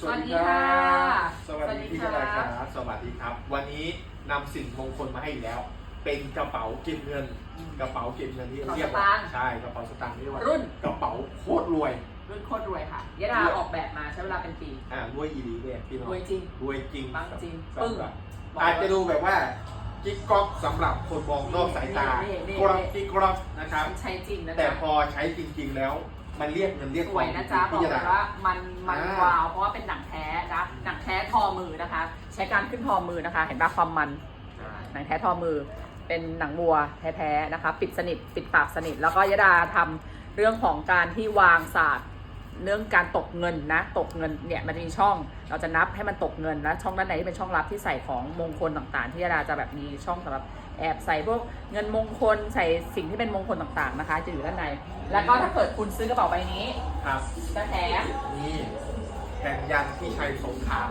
สวัสดีค่ะ สวัสดีพี่สวักสระดีดาค่ะครับสวัสดีครับ วันนี้นำสิ่งมงคลมาให้อีกแล้ว เป็นกระเป๋าเก็บเงิน กระเป๋าเก็บเงินที่เรียกว่า ใช่ กระเป๋าสตางค์ที่เรียกว่า รุ่น กระเป๋าโคตรรวย รุ่นโคตรรวยค่ะยะดาออกแบบมาใช้เวลาเป็นปี อ่ารวยอีดีเนี่ยพี่น้องรวยจริง รวยจริงปังจริงสำหปึ้งรับอาจจะดูแบบว่ากิ๊กก๊อกสำหรับคนมองนอกสายตานี่นี่กรอบกิ๊กก๊อกนะครับ ใช้จริงนะแต่จ๊ะพอใช้จริง ๆ แล้ว มันเรียกเงินเรียกสทวอยงนะจ๊ะบพี่อกจะเลได้ยว่ามันมันอ่าว้าว เพราะว่าเป็นหนังแท้นะหนังแท้ทอมือนะคะ ใช้การขึ้นทอมือนะคะ เห็นปะความมัน หนังแท้ทอมือ เป็นหนังวัวแท้ๆนะคะ ปิดสนิทปิดปากสนิท แล้วก็ยดาทำเรื่องของการที่วางศาสตร์เรื่องการตกเงินนะ ตกเงินเนี่ยมันจะมีช่อง เราจะนับให้มันตกเงินแล้วช่องด้านในที่เป็นช่องลับที่ใส่ของมงคลต่างๆ ที่ยดาจะแบบมีช่องสำหรับ แอบใส่พวกเงินมงคลใส่สิ่งที่เป็นมงคลต่างๆนะคะ จะอยู่ด้านใน แล้วก็ถ้าเกิดคุณซื้อกระเป๋าใบนี้ครับจะแถมนี่แผ่นยันที่ชัยสงคราม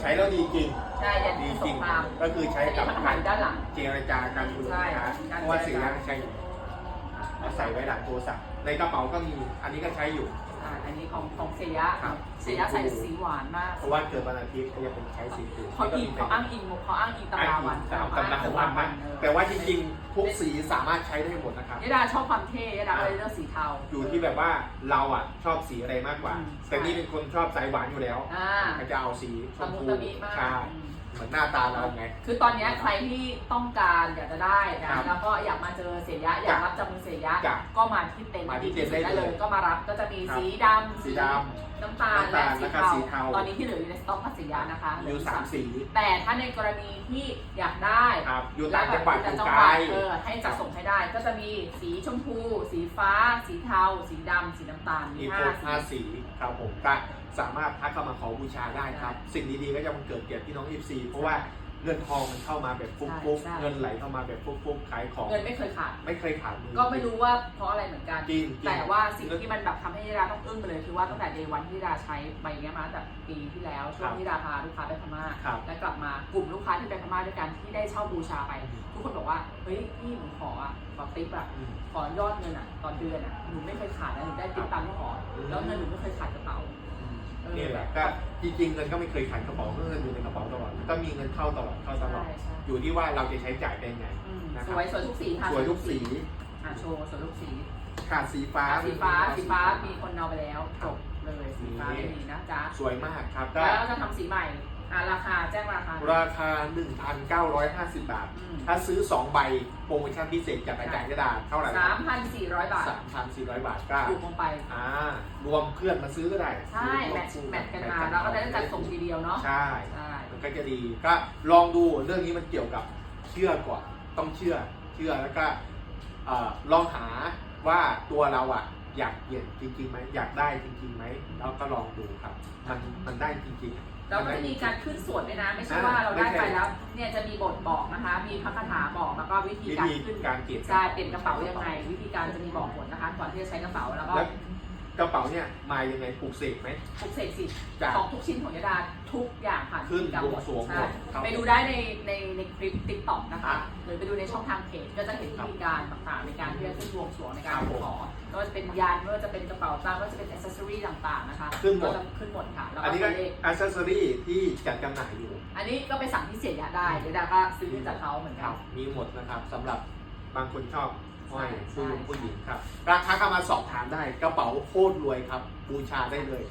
ใช้แล้วดีจริง ใช่ยันดีที่สจริงงครามก็คือใช้กับอันนี้กามันรด้านหลัง เจรจาการคุยใช่กับลูกค้าการเพราะว่าเจรจาสียางใช้อยู่เอาใส่ไว้หลังโทรศัพท์ในกระเป๋าก็มีอันนี้ก็ใช้อยู่ อ่าอันนี้ของของเสียะครับเสียะใส่สีหวานมากเพราะว่าเกิดวันอาทิตย์เขาจะเป็นใช้สีฟูเขาอิงเขาอ้างอิงเขาอ้างอิงตำราวันตามตำราวันนะแต่ว่าจริงๆทุกสีสามารถใช้ได้หมดนะครับ ยดาชอบความเท่ยดาก็เลยเลือกสีเทา อยู่ที่แบบว่าเราอะชอบสีอะไรมากกว่า อืมแต่นี่เป็นคนชอบสายหวานอยู่แล้วอ่า ก็จะเอาสีชตะมมุพูตะมิมากใช่ อืมเหมือนหน้าตาเราไง คือตอนเนี้ยใครที่ต้องการอยากจะได้ครันะบแล้วก็อยากมาเจอเสียยะอยากรับจากมือเสียยะ จ้ะ ก็มาที่เต็นท์มาที่เต็นท์ได้เลย ก็มารับก็จะมีครับสีดำสีดน้ำตาลน้ำตาลและแล้วก็สีเทา ตอนนี้ที่เหลืออยู่ในสต็อกพัสยานะคะเหำลือยู่สามสีแต่ถ้าในกรณีที่อยากได้ครับอยู่ต่างจังหวัดอยู่จังไกหลวัดเออให้จัดส่งให้ได้ก็จะมีสีชมพู สีฟ้า สีเทา สีดำสีน้ำตาลมีมีคห้ารบห้าสี สีครับผมก็สามารถทักเข้ามาขอบูชาได้ครับ สิ่งดีๆก็จะมันเกิดเกียรติพี่น้องอีซีเพราะว่าเงินทองมันเข้ามาแบบฟุกๆเงินไหลเข้ามาแบบฟุกๆขายของเงินไม่เคยขาด ไม่เคยขาดมือ ก็ไม่รู้ว่าเพราะอะไรเหมือนกัน จริงๆ แต่ว่าสิ่งที่มันแบบทำให้ดาต้องอึ้งไปเลยคือว่าตั้งแต่เดวันที่ดาใช้ใบเนี้ยมาตั้งแต่ปีที่แล้วช่วงที่ดาพาลูกค้าไปพม่าครับ แล้วกลับมากลุ่มลูกค้าที่ไปพม่าด้วยกันที่ได้เช่าบูชาไป ทุกคนบอกว่าเฮ้ยพี่หนูขออะขอติ๊บอะอืม ขอยอดเงินอะตอนเดือนอะหนูไม่เคยขาดนะหนูได้ติ๊บตามที่ขอแล้วเงินหนูไม่เคยขาดกระเป๋าเออ นี่แหละก็จริงๆเงินก็ไม่เคยขาดกระเป๋าเงินอยู่ในกระเป๋าตลอดก็มีเงินเข้าตลอดเข้าตลอด ใช่ใช่ อยู่ที่ว่าเราจะใช้จ่ายได้ไงอืมนะครับสวยสวยทุกสีค่ะสวยทุกสีอะโชว์สวยทุกสีขาดสีฟ้า อะสีฟ้าสีฟ้ามีคนเอาไปแล้วจบเลยสีฟ้าไม่มีนะจ๊ะสวยมากครับก็แล้วจะทำสีใหม่ อะราคาแจ้งราคา ราคา 1,950 บาท อืม ถ้าซื้อ 2 ใบโปรโมชั่นพิเศษจากอาจารย์กระดาษเท่าไหร่สามพันสี่ร้อยบาท3,400 บาทก็ถูกลงไป อ่ารวมเพื่อนมาซื้อก็ได้ใช่ แมทช์แมทช์กันมา แล้วก็ได้จัดส่งทีเดียวเนาะใช่ ใช่มันก็จะดีก็ลองดูเรื่องนี้มันเกี่ยวกับเชื่อก่อนต้องเชื่อเชื่อแล้วก็เอ่อลองหาว่าตัวเราอะ อยากเปลี่ยนจริงๆไหมอยากได้จริงๆไหมเราก็ลองดูครับ มันมันได้จริงๆเราก็จะมีการขึ้นส่วนด้วยนะ ไม่ใช่ว่าเราได้ไปแล้ว เนี่ยจะมีบทบอกนะคะ มีพระคาถาบอกแล้วก็วิธีวิการธีขึ้นการเปลี่ยนใช่เปลี่ยนกระเป๋ายังไง วิธีการจะมีบอกผลนะคะ ก่อนที่จะใช้กระเป๋าแล้วก็แล้วกระเป๋าเนี่ยมายังไงปลูกเสกไหมปลุกเสกสิจากของทุกชิ้นของยดาทุกอย่างผ่านขึ้นการบวงสรวงใช่หมดครับไปดูได้ในในในคลิปติ๊กต็อกนะคะอะหรือไปดูในช่องทางเพจก็จะเห็นวิธีการต่างๆใน การที่จะขึ้นบวงสรวงในการขอไม่ว่าจะเป็นยานไม่ว่าจะเป็นกระเป๋าตังค์ไม่ว่าจะเป็นอ c เซสซอรี่ต่างๆนะคะขึ้นหมดก็จะขึ้นหมดค่ะแล้วอันก็นี้ก็วเลข อัซเซอรี่ที่จัดจำหน่ายอยู่อันนี้ก็ไปสั่งที่เสียยะได้เดี๋ยวดาก็ซื้อจากเขาเหมือนคกัรัน บมีหมดนะครับสำหรับบางคนชอบห้อยใช่ผู้หญิงใช่ ผู้หญิงครับ ราคาเข้ามาสอบถามได้กระเป๋าโคตรรวยครับ บูชาได้เลย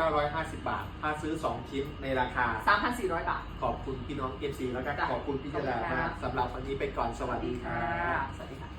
1,950 บาท ถ้าซื้อ 2 ชิ้นในราคาสามพันสี่ร้อยบาท ขอบคุณพี่น้อง FC แล้วก็จ้ะขอบคุณพี่จดาขอบคุณครัมาบกสำหรับวันนี้ไปก่อนสวัสดีครับสวัสดีค่ะ